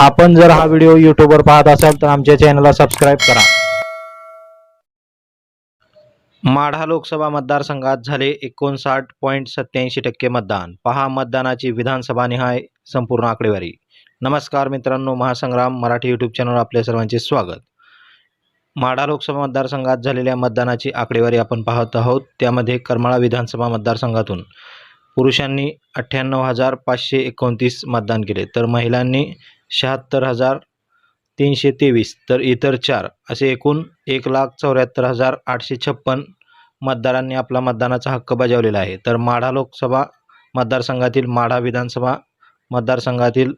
आपण जर हा व्हिडिओ यूट्यूबवर पाहत असाल तर आमच्या चॅनलला सबस्क्राईब करा. माढा लोकसभा मतदारसंघात झाले एकोणसाठ पॉईंट सत्याऐंशी टक्के मतदान. पहा मतदानाची विधानसभा निहाय संपूर्ण आकडेवारी. नमस्कार मित्रांनो महासंग्राम मराठी यूट्यूब चॅनलवर आपल्या सर्वांचे स्वागत. माढा लोकसभा मतदारसंघात झालेल्या मतदानाची आकडेवारी आपण पाहत आहोत. त्यामध्ये करमाळा विधानसभा मतदारसंघातून पुरुषांनी अठ्ठ्याण्णव हजार पाचशे एकोणतीस मतदान केले. तर महिलांनी शहात्तर हजार तीनशे तेवीस तर इतर चार असे एकूण एक लाख चौऱ्याहत्तर हजार आठशे छप्पन मतदारांनी आपला मतदानाचा हक्क बजावलेला आहे. तर माढा लोकसभा मतदारसंघातील माढा विधानसभा मतदारसंघातील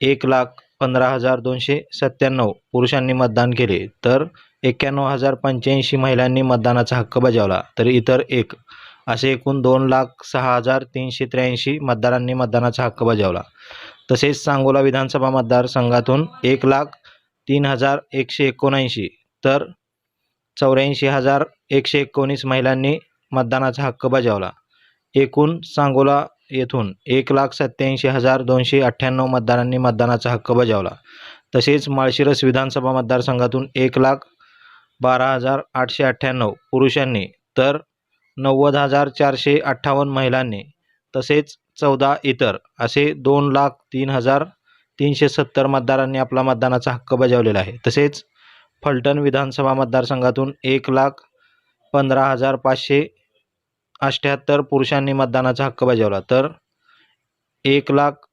एक लाख पंधरा हजार दोनशे सत्त्याण्णव पुरुषांनी मतदान केले. तर एक्क्याण्णव हजार पंच्याऐंशी महिलांनी मतदानाचा हक्क बजावला. तर इतर एक असे एकूण दोन लाख सहा हजार तीनशे त्र्याऐंशी मतदारांनी मतदानाचा हक्क बजावला. तसेच सांगोला विधानसभा मतदारसंघातून एक लाख तीन हजार एकशे एकोणऐंशी तर चौऱ्याऐंशी हजार एकशे एकोणीस महिलांनी मतदानाचा हक्क बजावला. एकूण सांगोला येथून एक लाख सत्याऐंशी हजार दोनशे अठ्ठ्याण्णव मतदारांनी मतदानाचा हक्क बजावला. तसेच माळशिरस विधानसभा मतदारसंघातून एक लाख बारा हजार आठशे अठ्ठ्याण्णव पुरुषांनी तर नव्वद हजार चारशे अठ्ठावन्न महिलांनी तसेच चौदा इतर असे दोन लाख तीन हजार तीनशे सत्तर मतदारांनी आपला मतदानाचा हक्क बजावलेला आहे. तसेच फलटण विधानसभा मतदारसंघातून एक लाख पंधरा हजार पाचशे अठ्ठ्याहत्तर पुरुषांनी मतदानाचा हक्क बजावला. तर एक लाख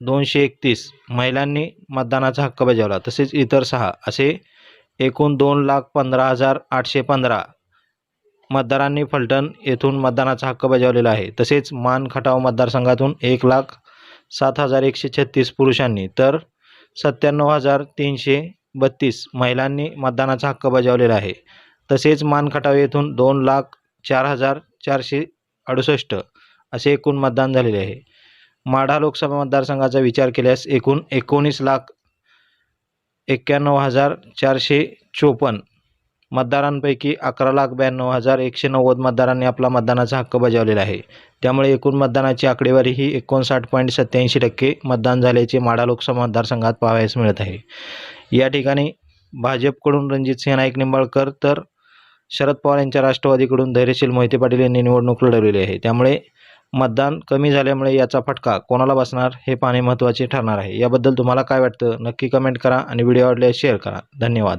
दोनशे एकतीस महिलांनी मतदानाचा हक्क बजावला. तसेच इतर सहा असे एकूण दोन लाख पंधरा हजार आठशे पंधरा मतदारांनी फलटण येथून मतदानाचा हक्क बजावलेला आहे. तसेच मान खटाव मतदारसंघातून एक लाख सात हजार एकशे छत्तीस पुरुषांनी तर सत्त्याण्णव हजार तीनशे बत्तीस महिलांनी मतदानाचा हक्क बजावलेला आहे. तसेच मान खटाव येथून दोन लाख चार हजार चारशे अडुसष्ट असे एकूण मतदान झालेले आहे. माढा लोकसभा मतदारसंघाचा विचार केल्यास एकूण एकोणीस लाख एक्क्याण्णव हजार चारशे चोपन्न मतदारांपैकी अकरा लाख ब्याण्णव हजार एकशे नव्वद मतदारांनी आपला मतदानाचा हक्क बजावलेला आहे. त्यामुळे एकूण मतदानाची आकडेवारी ही एकोणसाठ पॉईंट सत्याऐंशी टक्के मतदान झाल्याचे माडा लोकसभा मतदारसंघात पाहावयास मिळत आहे. या ठिकाणी भाजपकडून रणजितसिंह नाईक निंबाळकर तर शरद पवार यांच्या राष्ट्रवादीकडून धैर्यशील मोहिते पाटील यांनी निवडणूक लढवलेली आहे. त्यामुळे मतदान कमी झाल्यामुळे याचा फटका कोणाला बसणार हे पाहणे महत्त्वाचे ठरणार आहे. याबद्दल तुम्हाला काय वाटतं नक्की कमेंट करा आणि व्हिडिओ आवडल्यास शेअर करा. धन्यवाद.